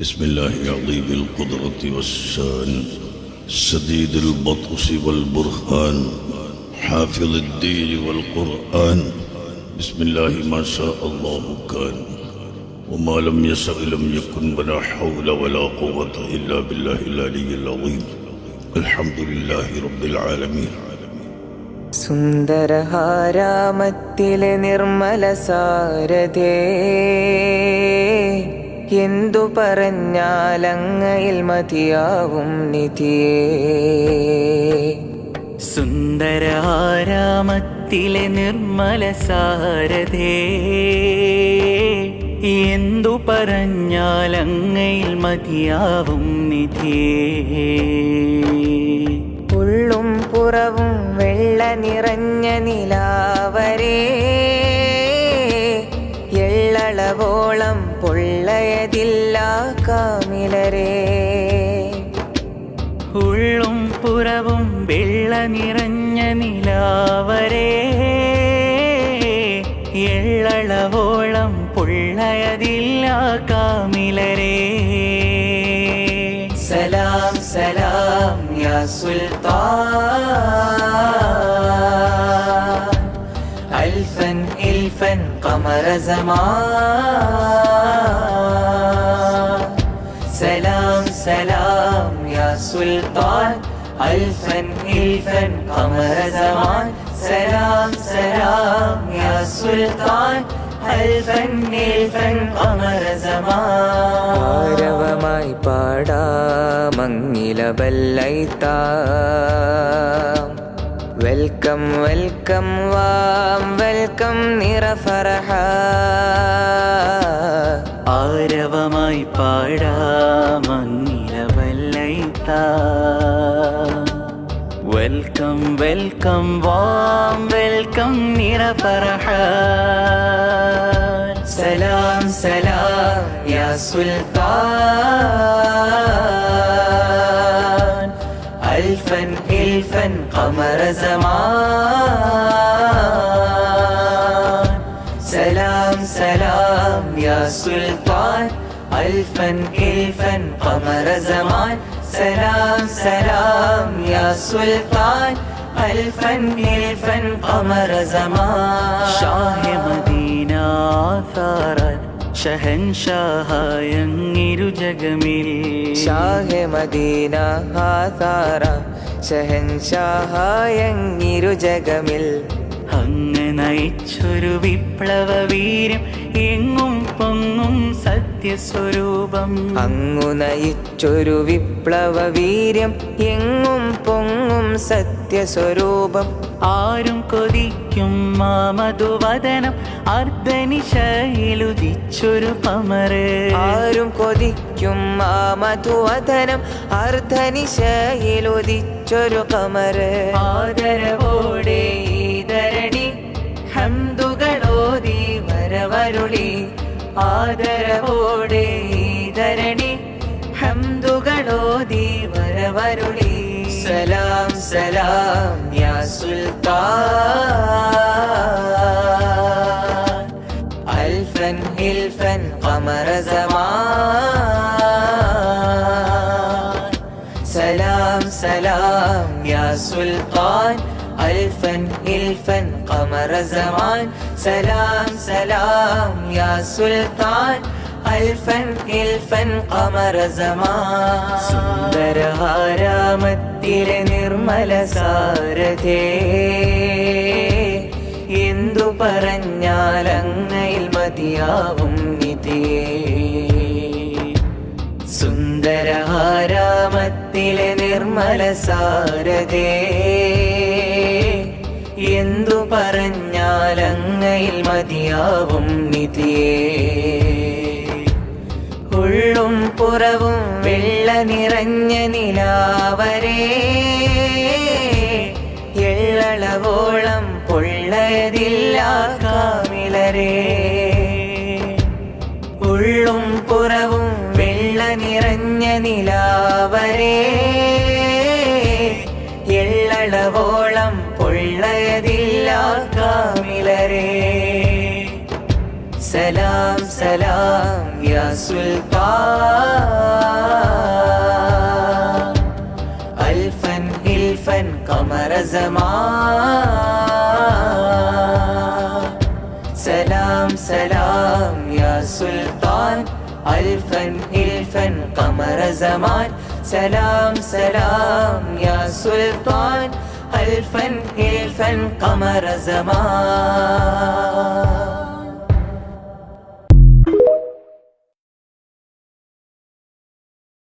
بسم الله عظيم القدرة والشان سديد البطش والبرهان حافظ الدين والقرآن بسم الله ما شاء الله كان وما لم يشأ لم يكن ولا حول ولا قوة إلا بالله العلي العظيم الحمد لله رب العالمين സുന്ദരഹാരാമത്തിലെ നിർമ്മല സാരഥേ എന്തു പറഞ്ഞാലങ്ങയിൽ മതിയാവും നിധിയേ. സുന്ദരാരാമത്തിലെ നിർമ്മല സാരതേ എന്തു പറഞ്ഞാലങ്ങയിൽ മതിയാവും നിധിയേ. ഉള്ളും പുറവും വെള്ള നിറഞ്ഞ നിലാവരേ കാമിലരേ. ഉള്ളും പുറവും വെള്ള നിറഞ്ഞ നിലാവരേ. എള്ളളവോളം പൊള്ളയതില്ല കാമിലരേ. സലാം സലാം യാ സുൽത്താൻ. അൽഫൻ ഇൽഫൻ ഖമറ സമാൻ സലാം യാ സുൽത്താൻ قمر زمان سلام سلام يا سلطان യാ സുൽത്താൻ അൽഫൻ ഇൽഫൻ ഖമറ സമാൻ ആരവമായി പാടാമങ്ങില ബല്ലൈത്താം വെൽക്കം വെൽക്കം വാം വെൽക്കം നിറഫറഹ. ആരവമായി പാടാമങ്ങിലവല്ലൈത്ത വെൽക്കം വെൽക്കം വാം വെൽക്കം നിറപറഹ സലാം സലാം യാ സുൽത്താൻ അൽഫൻ ഇൽഫൻ ഖമറ സമാൻ സലാം സലാം യാ സുൽത്താൻ അൽഫൻ ഇൽഫൻ ഖമറ സമാൻ സലാം സലാം യാ സുൽത്താൻ അൽഫൻ ഇൽഫൻ ഖമറ സമാൻ. ഷാഹെ മദീന സാറൻ ഷഹൻഷാഹായങ്ങിരു ജഗമിൽ ഷാഹെ മദീന ഹാസാറ ഷഹൻഷാഹായങ്ങിരു ജഗമിൽ അങ്ങ് നയിച്ചൊരു വിപ്ലവ വീര്യം സത്യസ്വരൂപം. അങ്ങു നയിച്ചൊരു വിപ്ലവ വീര്യം എങ്ങും പൊങ്ങും സത്യസ്വരൂപം. ആരും കൊതിക്കും മാമധുവദനം അർദ്ധനിശയിലുദിച്ചൊരു പമറ്. ആരും കൊതിക്കും മാമധുവദനം മധുവദനം അർദ്ധനിശയിലുദിച്ചൊരു കമറ് ആദരവോടെ ധരണി ഹന്തുകളോ വരവരുളി. ആദരവോടെ ധരണി ഹംദുകളോതി വരവരുളി സലാം സലാം യാ സുൽത്താൻ. അൽഫൻ ഹിൽഫൻ സമാൻ. സലാം സലാം യാ സുൽത്താൻ. അൽഫൻ ഇൽഫൻ ഖമറ സമാൻ. സലാം സലാം യാ സുൽത്താൻ. അൽഫൻ ഇൽഫൻ ഖമറ സമാൻ. സുന്ദരഹാരാമത്തിലെ നിർമ്മല സാരഥേ. എന്തു പറഞ്ഞാലങ്ങയിൽ മതിയാവും നിധിയേ സുന്ദരഹാരാമത്തിലെ നിർമ്മല സാരഥേ. എന്തു പറഞ്ഞാലങ്ങയിൽ മതിയാവും നിധിയേ. ഉള്ളും പുറവും വെള്ള നിറഞ്ഞ നിലാവരേ. എള്ളളവോളം പൊള്ളയതില്ല കടവോളം പൊള്ളയതില്ല കാമിലരേ. സലാം സലാം യാ സുൽത്താൻ അൽഫൻ ഇൽഫൻ കമര സലാം സലാം യാ സുൽത്താൻ. അൽഫൻ ഇൽഫൻ കമര سلام سلام يا سلطان هلفا هلفا قمر زمان